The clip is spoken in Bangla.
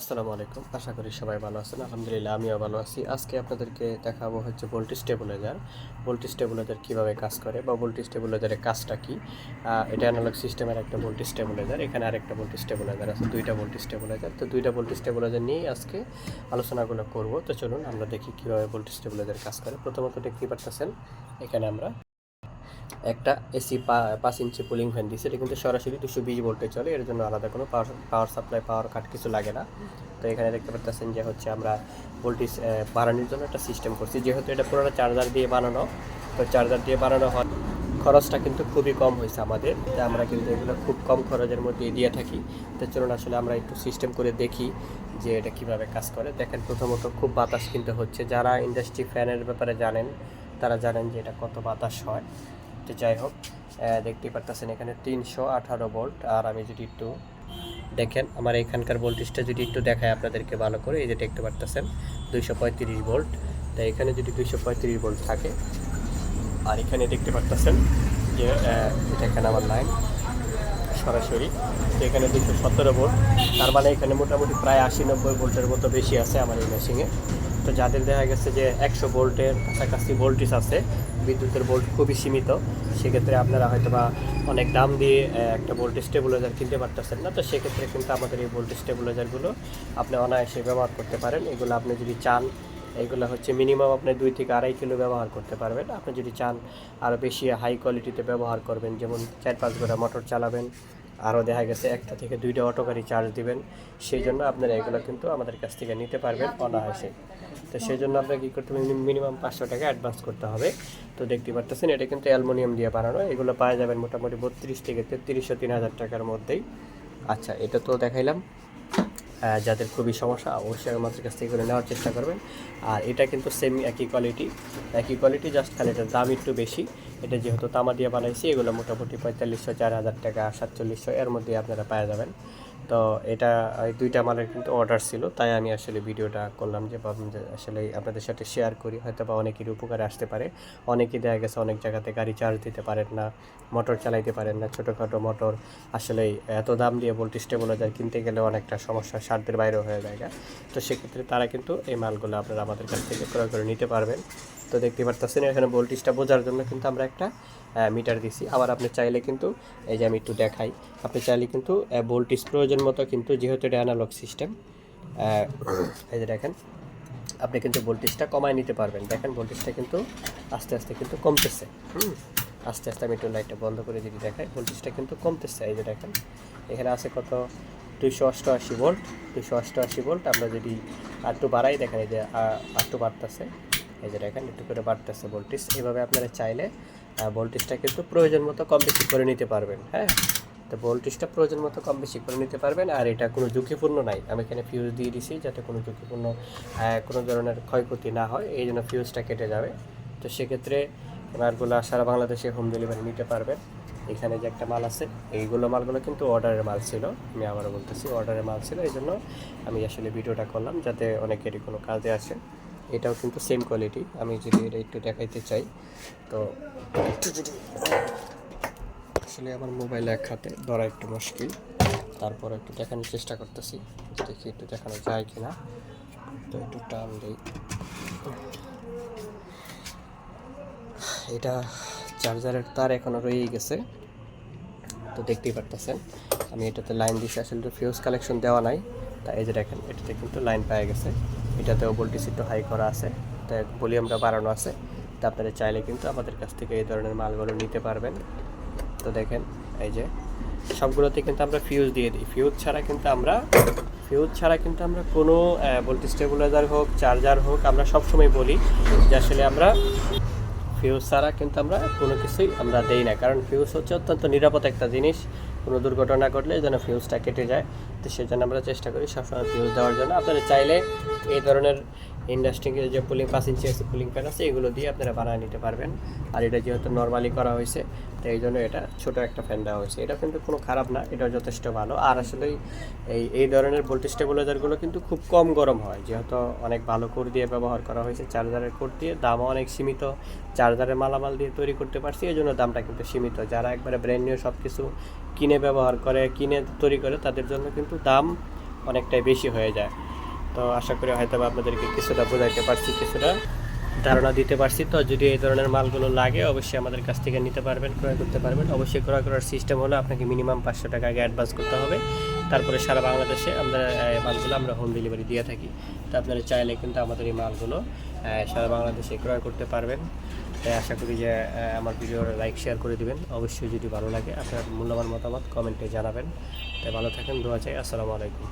আসসালামু আলাইকুম। আশা করি সবাই ভালো আছেন। আলহামদুলিল্লাহ, আমিও ভালো আছি। আজকে আপনাদেরকে দেখাবো হচ্ছে ভোল্টেজ স্টেবিলাইজার। ভোল্টেজ স্টেবিলাইজার কীভাবে কাজ করে বা ভোল্টেজ স্টেবিলাইজারের কাজটা কী? এটা অ্যানালগ সিস্টেমের একটা ভোল্টেজ স্টেবিলাইজার। এখানে আরেকটা ভোল্টেজ স্টেবিলাইজার আছে, দুইটা ভোল্টেজ স্টেবিলাইজার। তো দুইটা ভোল্টেজ স্টেবিলাইজার নিয়েই আজকে আলোচনাগুলো করব। তো চলুন আমরা দেখি কীভাবে ভোল্টেজ স্টেবিলাইজার কাজ করে। প্রথমত দেখতেই পারতেছেন, এখানে আমরা একটা এসি পাঁচ ইঞ্চি পুলিং ফ্যান দিচ্ছে এটা কিন্তু সরাসরি দুশো বিশ ভোল্টে চলে, এর জন্য আলাদা কোনো পাওয়ার পাওয়ার সাপ্লাই পাওয়ার কাট কিছু লাগে না। তো এখানে দেখতে পাচ্ছেন যে হচ্ছে আমরা ভোল্টেজ বাড়ানোর জন্য একটা সিস্টেম করছি। যেহেতু এটা পুরোটা চার্জার দিয়ে বানানো, তো চার্জার দিয়ে বানানো হয়, খরচটা কিন্তু খুবই কম হয়েছে আমাদের। তো আমরা কিন্তু এগুলো খুব কম খরচের মধ্যে দিয়ে থাকি। তো চলুন আসলে আমরা একটু সিস্টেম করে দেখি যে এটা কীভাবে কাজ করে। দেখেন প্রথমত খুব বাতাস কিন্তু হচ্ছে। যারা ইন্ডাস্ট্রি ফ্যানের ব্যাপারে জানেন, তারা জানেন যে এটা কত বাতাস হয়। তো যাই হোক দেখতে পারতেছেন এখানে তিনশো আঠারো ভোল্ট। আর আমি যদি একটু দেখেন, আমার এখানকার ভোল্টেজটা যদি একটু দেখায় আপনাদেরকে ভালো করে, এই যে দেখতে পারতেছেন, দুইশো পঁয়ত্রিশ ভোল্ট। তো এখানে যদি দুইশো পঁয়ত্রিশ ভোল্ট থাকে, আর এখানে দেখতে পারতেছেন যে এটা এখানে আমার লাইন সরাসরি। তো এখানে দুশো সতেরো ভোল্ট। তার মানে এখানে মোটামুটি প্রায় আশি নব্বই ভোল্টের মতো বেশি আছে আমার এই মেশিনে তো যাদের দেখা গেছে যে একশো ভোল্টের কাছাকাছি ভোল্টেজ আছে বিদ্যুতের বোল্ট খুবই সীমিত, সেক্ষেত্রে আপনারা হয়তো বা অনেক দাম দিয়ে একটা বোল্ট স্টেবিলাইজার কিনতে পারতেছেন না, তো সেক্ষেত্রে কিন্তু আমাদের এই বোল্ট স্টেবিলাইজারগুলো আপনি অনায়াসে ব্যবহার করতে পারেন। এগুলো আপনি যদি চান, এগুলো হচ্ছে মিনিমাম আপনি দুই থেকে আড়াই কিলো ব্যবহার করতে পারবেন। আপনি যদি চান আরও বেশি হাই কোয়ালিটিতে ব্যবহার করবেন, যেমন চার পাঁচ গোড়া মোটর চালাবেন আরও দেখা গেছে একটা থেকে দুইটা অটো গাড়ি চার্জ দিবেন। সেই জন্য আপনারা এগুলো কিন্তু আমাদের কাছ থেকে নিতে পারবেন অনায়াসে। তো সেই জন্য আপনাকে কী করতে হবে? মিনিমাম পাঁচশো টাকা অ্যাডভান্স করতে হবে। তো দেখতে পারতেছেন, এটা কিন্তু অ্যালুমিনিয়াম দিয়ে বানানো। এগুলো পাওয়া যাবেন মোটামুটি বত্রিশ থেকে তেত্রিশশো, তিন হাজার টাকার মধ্যেই। আচ্ছা এটা তো দেখাইলাম। যাদের খুবই সমস্যা, অবশ্যই আমাদের কাছ থেকে করে নেওয়ার চেষ্টা করবেন। আর এটা কিন্তু সেম একই কোয়ালিটি একই কোয়ালিটি জাস্ট খালি এটার দাম একটু বেশি। এটা যেহেতু তামা দিয়ে বানাইছি, এগুলো মোটামুটি পঁয়তাল্লিশশো চার হাজার টাকা, সাতচল্লিশশো, এর মধ্যে আপনারা পাওয়া যাবেন। তো এটা, এই দুইটা মালের কিন্তু অর্ডার ছিল, তাই আমি আসলে ভিডিওটা করলাম যে আসলে আপনাদের সাথে শেয়ার করি হয়তো বা অনেকেরই উপকারে আসতে পারে। অনেকেই দেখা গেছে অনেক জায়গাতে গাড়ি চার্জ দিতে পারেন না মোটর চালাইতে পারেন না, ছোটোখাটো মোটর আসলে এত দাম দিয়ে ভোল্টেজ স্টেবিলাইজার কিনতে গেলে অনেকটা সমস্যা সাধ্যের বাইরে হয়ে যায় তো সেক্ষেত্রে তারা কিন্তু এই মালগুলো আপনারা আমাদের কাছ থেকে ক্রয় করে নিতে পারবেন। তো দেখতে পারতেছেন, এখানে ভোল্টেজটা বোঝার জন্য কিন্তু আমরা একটা মিটার দিছি। আবার আপনি চাইলে কিন্তু, এই যে আমি একটু দেখাই, আপনি চাইলে কিন্তু ভোল্টেজ প্রয়োজন মতো কিন্তু যেহেতু এটা অ্যানালগ সিস্টেম এই যে দেখেন, আপনি কিন্তু ভোল্টেজটা কমায় নিতে পারবেন। দেখেন ভোল্টেজটা কিন্তু আস্তে আস্তে কিন্তু কমতেছে, হুম? আস্তে আস্তে আমি একটু লাইটটা বন্ধ করে যদি দেখাই ভোল্টেজটা কিন্তু কমতেছে। এই যে দেখেন, এখানে আছে কত? দুইশো অষ্টআশি ভোল্ট দুইশো অষ্টআশি ভোল্ট আমরা যদি আর একটু বাড়াই, দেখেন এই যে একটু বাড়তেছে। এই যে দেখেন, একটু করে বাড়তেছে ভোল্টেজ এভাবে আপনারা চাইলে ভোল্টেজটা কিন্তু প্রয়োজন মতো কম বেশি করে নিতে পারবেন হ্যাঁ? তো ভোল্টেজটা প্রয়োজন মতো কম বেশি করে নিতে পারবেন, আর এটা কোনো ঝুঁকিপূর্ণ নাই। আমি এখানে ফিউজ দিয়ে দিছি যাতে কোনো ঝুঁকিপূর্ণ কোনো ধরনের ক্ষয়ক্ষতি না হয়, এই জন্য ফিউজটা কেটে যাবে। তো সেক্ষেত্রে মালগুলো সারা বাংলাদেশে হোম ডেলিভারি নিতে পারবেন। এখানে যে একটা মাল আছে, এইগুলো মালগুলো কিন্তু অর্ডারের মাল ছিল। আমি আবারও বলতেছি অর্ডারের মাল ছিল। এই জন্য আমি আসলে ভিডিওটা করলাম, যাতে অনেকেরই কোনো কাজে আসে। এটাও কিন্তু সেম কোয়ালিটি আমি যদি এটা একটু দেখাইতে চাই, তো আসলে আমার মোবাইল এক হাতে, ধরা একটু মুশকিল। তারপর একটু দেখানোর চেষ্টা করতেছি, দেখি একটু দেখানো যায় কি না তো একটু টান দিই। এটা চার্জারের তার এখনও রয়েই গেছে। তো দেখতেই পারতেছেন, আমি এটাতে লাইন দিছি। আসলে ফিউজ কালেকশন দেওয়া নাই তা এই যে দেখেন, এটাতে কিন্তু লাইন পাওয়া গেছে। এটাতেও ভোল্টেজ একটু হাই করা আছে তাই ভলিউমটা বাড়ানো আছে। তা আপনারা চাইলে কিন্তু আমাদের কাছ থেকে এই ধরনের মালগুলো নিতে পারবেন। তো দেখেন, এই যে সবগুলোতে কিন্তু আমরা ফিউজ দিয়ে দিই। ফিউজ ছাড়া কিন্তু আমরা ফিউজ ছাড়া কিন্তু আমরা কোনো ভোল্টেজ স্টেবিলাইজার হোক চার্জার হোক, আমরা সবসময় বলি যে আসলে আমরা ফিউজ ছাড়া কিন্তু আমরা কোনো কিছুই আমরা দেই না। কারণ ফিউজ হচ্ছে অত্যন্ত নিরাপদ একটা জিনিস। কোনো দুর্ঘটনা ঘটলে যেন ফিউজটা কেটে যায়। তো সেই জন্য আমরা চেষ্টা করি সবসময় ফিউজ দেওয়ার জন্য। আপনারা চাইলে এই ধরনের ইন্ডাস্ট্রিকে যে পুলিং পাঁচ ইঞ্চি আছে পুলিং প্যান আছে, এগুলো দিয়ে আপনারা বানিয়ে নিতে পারবেন। আর এটা যেহেতু নর্মালি করা হয়েছে, তো এই জন্য এটা ছোট একটা ফ্যান দেওয়া হয়েছে। এটা কিন্তু কোনো খারাপ না এটা যথেষ্ট ভালো। আর আসলে এই এই ধরনের ভোল্টেজ স্টেবিলাইজারগুলো কিন্তু খুব কম গরম হয়। যেহেতু অনেক ভালো কোর দিয়ে ব্যবহার করা হয়েছে চার্জারের কোর দিয়ে দামও অনেক সীমিত। চার্জারের মালামাল দিয়ে তৈরি করতে পারছি, এই জন্য দামটা কিন্তু সীমিত। যারা একবারে ব্র্যান্ড নিউ সব কিছু কিনে ব্যবহার করে, কিনে তৈরি করে, তাদের জন্য কিন্তু দাম অনেকটাই বেশি হয়ে যায়। তো আশা করি হয়তো আপনাদেরকে কিছুটা বোঝাইতে পারছি, কিছুটা ধারণা দিতে পারছি। তো যদি এই ধরনের মালগুলো লাগে, অবশ্যই আমাদের কাছ থেকে নিতে পারবেন, ক্রয় করতে পারবেন। অবশ্যই ক্রয় করার সিস্টেম হলো আপনাকে মিনিমাম পাঁচশো টাকা আগে অ্যাডভান্স করতে হবে। তারপরে সারা বাংলাদেশে আমরা মালগুলো আমরা হোম ডেলিভারি দিয়ে থাকি। তো আপনারা চাইলে কিন্তু আমাদের এই মালগুলো সারা বাংলাদেশে ক্রয় করতে পারবেন। তাই আশা করি যে আমার ভিডিওর লাইক শেয়ার করে দিবেন। অবশ্যই যদি ভালো লাগে, আপনার মূল্যবান মতামত কমেন্টে জানাবেন। তাই ভালো থাকেন, দোয়া চাই। আসসালামু আলাইকুম।